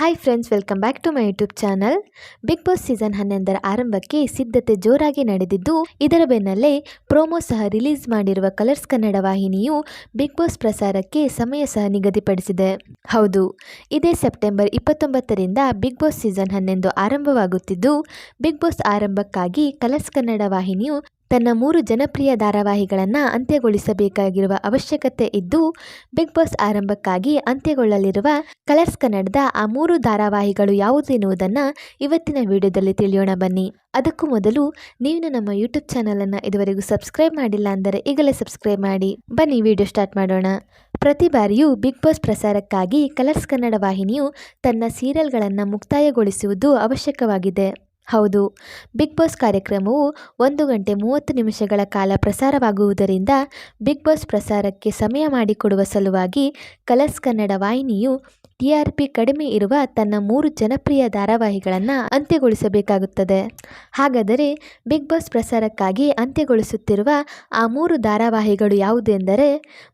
Hi friends welcome back to my YouTube channel Bigg Boss season ಹನ್ನೊಂದರ ಆರಂಭಕ್ಕೆ ಸಿದ್ಧತೆ ಜೋರಾಗಿ ನಡೆದಿದ್ದು, ಇದರ ಬೆನ್ನಲ್ಲೇ ಪ್ರೋಮೋ ಸಹ ರಿಲೀಸ್ ಮಾಡಿರುವ ಕಲರ್ಸ್ ಕನ್ನಡ ವಾಹಿನಿಯು ಬಿಗ್ ಬಾಸ್ ಪ್ರಸಾರಕ್ಕೆ ಸಮಯ ಸಹ ನಿಗದಿಪಡಿಸಿದೆ. ಹೌದು, ಇದೇ ಸೆಪ್ಟೆಂಬರ್ ಇಪ್ಪತ್ತೊಂಬತ್ತರಿಂದ ಬಿಗ್ ಬಾಸ್ ಸೀಸನ್ ಹನ್ನೊಂದು ಆರಂಭವಾಗುತ್ತಿದ್ದು ಬಿಗ್ ಬಾಸ್ ಆರಂಭಕ್ಕಾಗಿ ಕಲರ್ಸ್ ಕನ್ನಡ ವಾಹಿನಿಯು ತನ್ನ ಮೂರು ಜನಪ್ರಿಯ ಧಾರಾವಾಹಿಗಳನ್ನು ಅಂತ್ಯಗೊಳಿಸಬೇಕಾಗಿರುವ ಅವಶ್ಯಕತೆ ಇದ್ದು, ಬಿಗ್ ಬಾಸ್ ಆರಂಭಕ್ಕಾಗಿ ಅಂತ್ಯಗೊಳ್ಳಲಿರುವ ಕಲರ್ಸ್ ಕನ್ನಡದ ಆ ಮೂರು ಧಾರಾವಾಹಿಗಳು ಯಾವುದು ಎನ್ನುವುದನ್ನು ಇವತ್ತಿನ ವಿಡಿಯೋದಲ್ಲಿ ತಿಳಿಯೋಣ ಬನ್ನಿ. ಅದಕ್ಕೂ ಮೊದಲು ನೀವು ನಮ್ಮ ಯೂಟ್ಯೂಬ್ ಚಾನಲನ್ನು ಇದುವರೆಗೂ ಸಬ್ಸ್ಕ್ರೈಬ್ ಮಾಡಿಲ್ಲ ಅಂದರೆ ಈಗಲೇ ಸಬ್ಸ್ಕ್ರೈಬ್ ಮಾಡಿ. ಬನ್ನಿ ವಿಡಿಯೋ ಸ್ಟಾರ್ಟ್ ಮಾಡೋಣ. ಪ್ರತಿ ಬಾರಿಯೂ ಬಿಗ್ ಬಾಸ್ ಪ್ರಸಾರಕ್ಕಾಗಿ ಕಲರ್ಸ್ ಕನ್ನಡ ವಾಹಿನಿಯು ತನ್ನ ಸೀರಿಯಲ್ಗಳನ್ನು ಮುಕ್ತಾಯಗೊಳಿಸುವುದು ಅವಶ್ಯಕವಾಗಿದೆ. ಹೌದು. ಬಿಗ್ ಬಾಸ್ ಕಾರ್ಯಕ್ರಮವು ಒಂದು ಗಂಟೆ ಮೂವತ್ತು ನಿಮಿಷಗಳ ಕಾಲ ಪ್ರಸಾರವಾಗುವುದರಿಂದ ಬಿಗ್ ಬಾಸ್ ಪ್ರಸಾರಕ್ಕೆ ಸಮಯ ಮಾಡಿಕೊಡುವ ಸಲುವಾಗಿ ಕಲರ್ಸ್ ಕನ್ನಡ ವಾಹಿನಿಯು ಟಿಆರ್ಪಿ ಕಡಿಮೆ ಇರುವ ತನ್ನ ಮೂರು ಜನಪ್ರಿಯ ಧಾರಾವಾಹಿಗಳನ್ನು ಅಂತ್ಯಗೊಳಿಸಬೇಕಾಗುತ್ತದೆ. ಹಾಗಾದರೆ ಬಿಗ್ ಬಾಸ್ ಪ್ರಸಾರಕ್ಕಾಗಿ ಅಂತ್ಯಗೊಳಿಸುತ್ತಿರುವ ಆ ಮೂರು ಧಾರಾವಾಹಿಗಳು ಯಾವುದೆಂದರೆ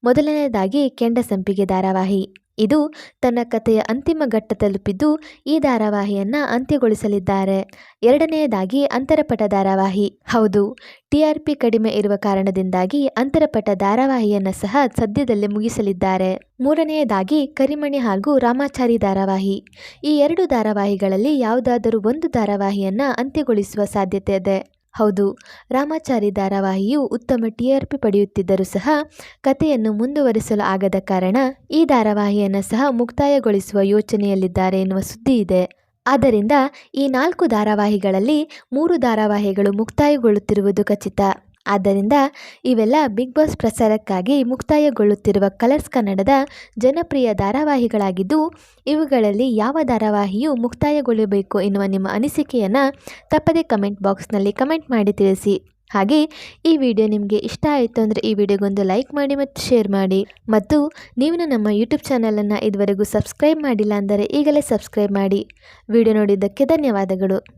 ಮೊದಲನೆಯದಾಗಿ ಕೆಂಡ ಸಂಪಿಗೆ ಧಾರಾವಾಹಿ. ಇದು ತನ್ನ ಕಥೆಯ ಅಂತಿಮ ಘಟ್ಟ ತಲುಪಿದ್ದು ಈ ಧಾರಾವಾಹಿಯನ್ನು ಅಂತ್ಯಗೊಳಿಸಲಿದ್ದಾರೆ. ಎರಡನೆಯದಾಗಿ ಅಂತರಪಟ ಧಾರಾವಾಹಿ. ಹೌದು, ಟಿ ಆರ್ ಕಡಿಮೆ ಇರುವ ಕಾರಣದಿಂದಾಗಿ ಅಂತರಪಟ ಧಾರಾವಾಹಿಯನ್ನು ಸಹ ಸದ್ಯದಲ್ಲೇ ಮುಗಿಸಲಿದ್ದಾರೆ. ಮೂರನೆಯದಾಗಿ ಕರಿಮಣಿ ಹಾಗೂ ರಾಮಾಚಾರಿ ಧಾರಾವಾಹಿ. ಈ ಎರಡು ಧಾರಾವಾಹಿಗಳಲ್ಲಿ ಯಾವುದಾದರೂ ಒಂದು ಧಾರಾವಾಹಿಯನ್ನು ಅಂತ್ಯಗೊಳಿಸುವ ಸಾಧ್ಯತೆ ಇದೆ. ಹೌದು. ರಾಮಾಚಾರಿ ಧಾರಾವಾಹಿಯು ಉತ್ತಮ ಟಿ ಆರ್ ಪಡೆಯುತ್ತಿದ್ದರೂ ಸಹ ಕಥೆಯನ್ನು ಮುಂದುವರಿಸಲು ಆಗದ ಕಾರಣ ಈ ಧಾರಾವಾಹಿಯನ್ನು ಸಹ ಮುಕ್ತಾಯಗೊಳಿಸುವ ಯೋಚನೆಯಲ್ಲಿದ್ದಾರೆ ಎನ್ನುವ ಸುದ್ದಿ ಇದೆ. ಆದ್ದರಿಂದ ಈ ನಾಲ್ಕು ಧಾರಾವಾಹಿಗಳಲ್ಲಿ ಮೂರು ಧಾರಾವಾಹಿಗಳು ಮುಕ್ತಾಯಗೊಳ್ಳುತ್ತಿರುವುದು ಖಚಿತ. ಆದ್ದರಿಂದ ಇವೆಲ್ಲ ಬಿಗ್ ಬಾಸ್ ಪ್ರಸಾರಕ್ಕಾಗಿ ಮುಕ್ತಾಯಗೊಳ್ಳುತ್ತಿರುವ ಕಲರ್ಸ್ ಕನ್ನಡದ ಜನಪ್ರಿಯ ಧಾರಾವಾಹಿಗಳಾಗಿದ್ದು, ಇವುಗಳಲ್ಲಿ ಯಾವ ಧಾರಾವಾಹಿಯು ಮುಕ್ತಾಯಗೊಳ್ಳಬೇಕು ಎನ್ನುವ ನಿಮ್ಮ ಅನಿಸಿಕೆಯನ್ನು ತಪ್ಪದೇ ಕಮೆಂಟ್ ಬಾಕ್ಸ್ನಲ್ಲಿ ಕಮೆಂಟ್ ಮಾಡಿ ತಿಳಿಸಿ. ಹಾಗೆ, ಈ ವಿಡಿಯೋ ನಿಮಗೆ ಇಷ್ಟ ಆಯಿತು ಅಂದರೆ ಈ ವಿಡಿಯೋಗೊಂದು ಲೈಕ್ ಮಾಡಿ ಮತ್ತು ಶೇರ್ ಮಾಡಿ. ಮತ್ತು ನೀವು ನಮ್ಮ ಯೂಟ್ಯೂಬ್ ಚಾನಲನ್ನು ಇದುವರೆಗೂ ಸಬ್ಸ್ಕ್ರೈಬ್ ಮಾಡಿಲ್ಲ ಅಂದರೆ ಈಗಲೇ ಸಬ್ಸ್ಕ್ರೈಬ್ ಮಾಡಿ. ವಿಡಿಯೋ ನೋಡಿದ್ದಕ್ಕೆ ಧನ್ಯವಾದಗಳು.